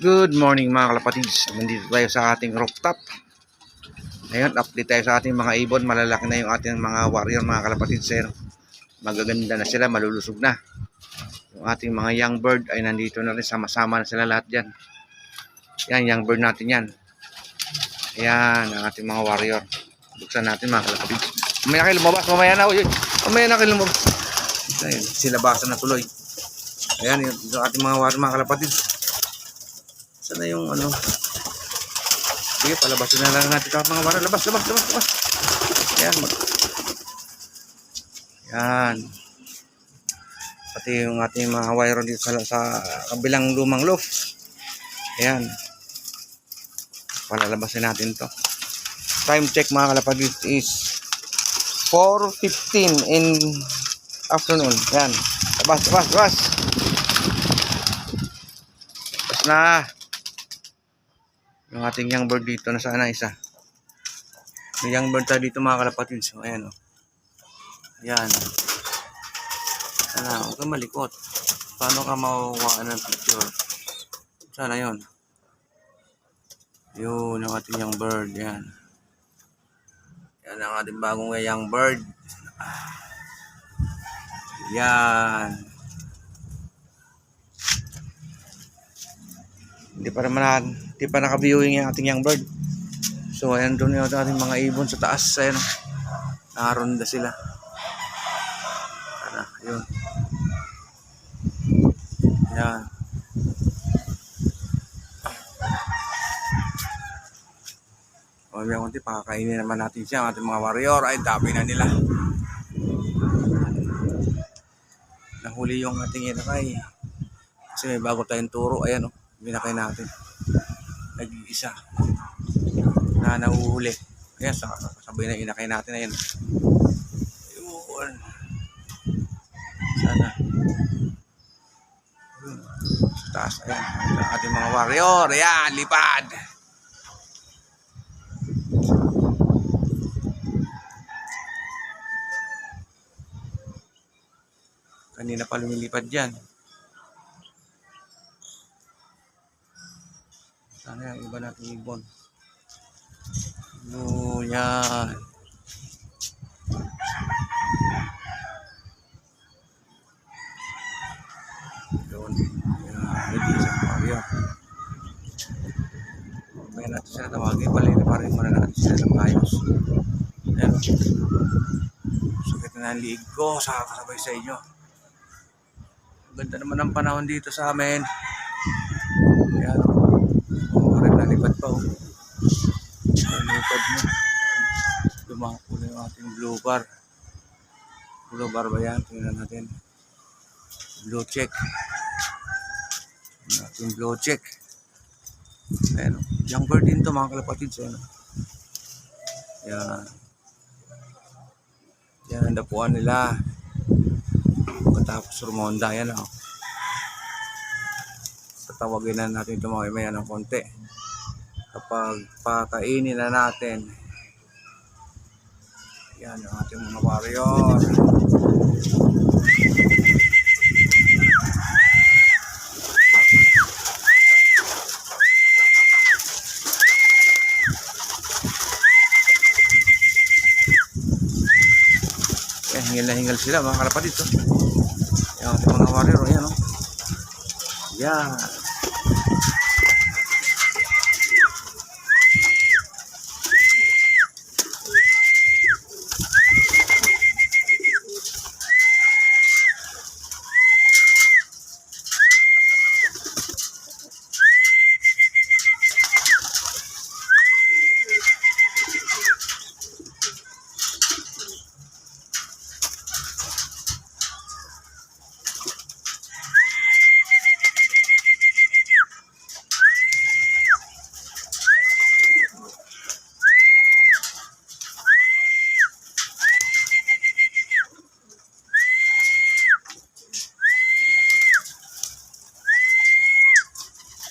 Good morning mga kalapatids. Nandito tayo sa ating rooftop. Ngayon, update tayo sa ating mga ibon. Malalaki na yung ating mga warrior mga kalapatids. Sir. Magaganda na sila, malulusog na. Yung ating mga young bird ay nandito na rin. Sama-sama na sila lahat dyan. Yan, young bird natin yan. Ayan, ang ating mga warrior. Buksan natin mga kalapatids. Mamaya kayo lumabas. Mamaya na. Uy. Mamaya na kayo lumabas. Ayan, silabasan na tuloy. Ayan, yung ating mga warrior mga kalapatids. Sana yung ano. Sige, palabasin na lang natin ito mga warrior. Labas, labas, labas, labas. Ayan. Mag... Pati yung ating mga wire dito sa, sa kabilang lumang loaf. Ayan. Palalabasin natin to. Time check mga kalapagit is 4.15 in afternoon. Ayan. Labas, labas, labas. Labas na. Yung ating young bird dito, nasaan na isa? May young bird tayo dito mga kalapatid. So, ayan o. Ayan. Sana, huwag kang malikot. Paano ka makukuha ng picture? Sana yon. Yun, yung ating young bird. Yan. Yan ang ating bagong young bird. Yan. Hindi pa naman na, hindi pa naka-viewing yung ating young bird. So, ayan doon yung ating mga ibon sa taas. Ayan. Nakaronda sila. Ano, yun. Yan. O, may kunti, pakakainin naman natin siya. Ating mga warrior, ay dami na nila. Nahuli yung ating inakay. Kasi may bago tayong turo. Ayan, o. Binakay natin. Nag-iisa. Na nahuhuli. Ayan, sa, sabay na inakay natin. Ayan. Ayun. Sana. Ayun. Sa taas. Ayan. Ang ating mga warrior. Ayan, lipad. Kanina pa lumilipad dyan. Sana yung iba natin ibon. No, yan. Yun. Yan. Isang pagyo. Kaya natin sila tawagin. Paliliparin muna natin sila ng ayos. Yan. Sakit na ang liig ko sa kasabay sa inyo. Ang Ganda naman ng panahon dito sa amin. Yan. Oh, rin nalipad pa oh. Nalipad mo. Dumako na yung ating blue bar. Blue bar ba yan? Tingnan natin. Blue check. Yung ating blue check. Ayan oh. Young bird din to mga kalapatid. So, ano. Yan. Yan ang dapuan nila. Pagkatapos rumonda, yan o. Tatawagin na natin ito mga maya ng konti. Kapag pakainin na natin, yan yung ating mga warrior. Yan, hingal na hingal sila mga kalapatid. Oh. Yung ating mga warrior, yan o. Yan.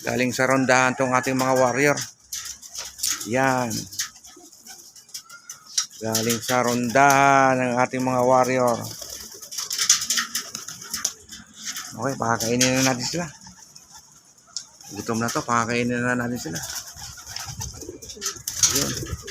Galing sa rondahan tong ating mga warrior. Yan. Galing sa rondahan ng ating mga warrior. Okay, pakakainin na natin sila. Gutom na to, pakakainin na natin sila. Yun.